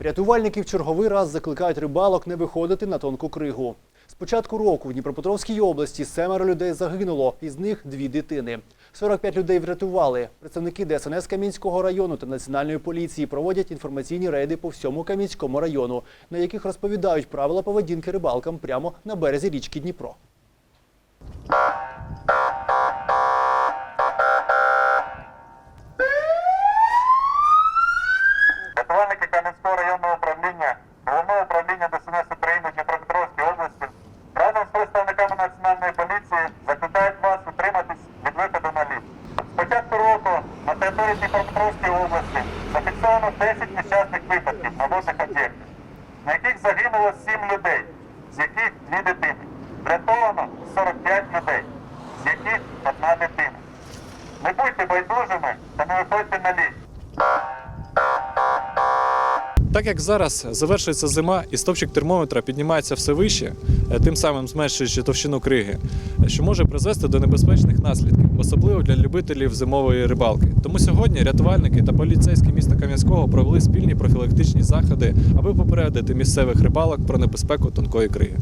Рятувальники в черговий раз закликають рибалок не виходити на тонку кригу. З початку року в Дніпропетровській області семеро людей загинуло, із них дві дитини. 45 людей врятували. Представники ДСНС Кам'янського району та Національної поліції проводять інформаційні рейди по всьому Кам'янському району, на яких розповідають правила поведінки рибалкам прямо на березі річки Дніпро. Рятувальники Кам'янського районного управління, Головного управління ДСНС України в Дніпропетровській області разом з представниками Національної поліції закликають вас утриматись від виходу на лід. З початку року на території Дніпропетровської області зафіксовано 10 нещасних випадків на водних об'єктах, на яких загинуло 7 людей, з яких 2 дитини. Врятовано 45 людей, з яких одна дитина. Не будьте байдужими та не виходьте на лід. Так як зараз завершується зима і стовпчик термометра піднімається все вище, тим самим зменшуючи товщину криги, е, що може призвести до небезпечних наслідків, особливо для любителів зимової рибалки. Тому сьогодні рятувальники та поліцейські міста Кам'янського провели спільні профілактичні заходи, аби попередити місцевих рибалок про небезпеку тонкої криги.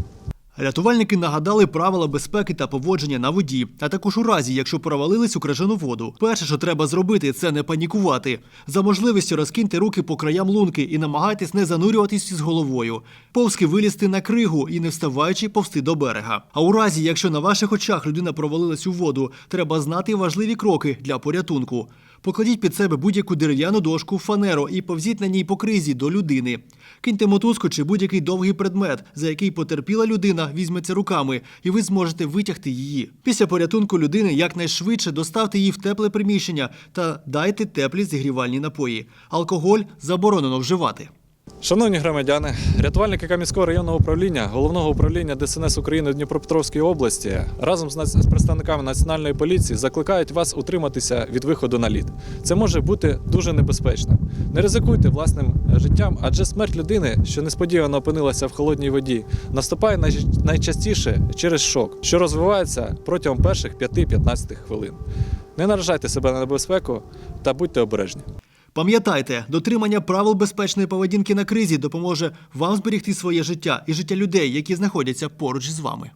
Рятувальники нагадали правила безпеки та поводження на воді, а також у разі, якщо провалились у крижану воду. Перше, що треба зробити, це не панікувати. За можливістю розкиньте руки по краям лунки і намагайтесь не занурюватись з головою. Повзки вилізти на кригу і не вставаючи повсти до берега. А у разі, якщо на ваших очах людина провалилась у воду, треба знати важливі кроки для порятунку. Покладіть під себе будь-яку дерев'яну дошку, фанеру і повзіть на ній по кризі до людини. Киньте мотузку чи будь-який довгий предмет, за який потерпіла людина візьметься руками, і ви зможете витягти її. Після порятунку людини якнайшвидше доставте її в тепле приміщення та дайте теплі зігрівальні напої. Алкоголь заборонено вживати. Шановні громадяни, рятувальники Кам'янського районного управління, головного управління ДСНС України в Дніпропетровській області разом з представниками національної поліції закликають вас утриматися від виходу на лід. Це може бути дуже небезпечно. Не ризикуйте власним е, життям, адже смерть людини, що несподівано опинилася в холодній воді, наступає найчастіше через шок, що розвивається протягом перших 5-15 хвилин. Не наражайте себе на небезпеку та будьте обережні. Пам'ятайте, дотримання правил безпечної поведінки на кризі допоможе вам зберегти своє життя і життя людей, які знаходяться поруч з вами.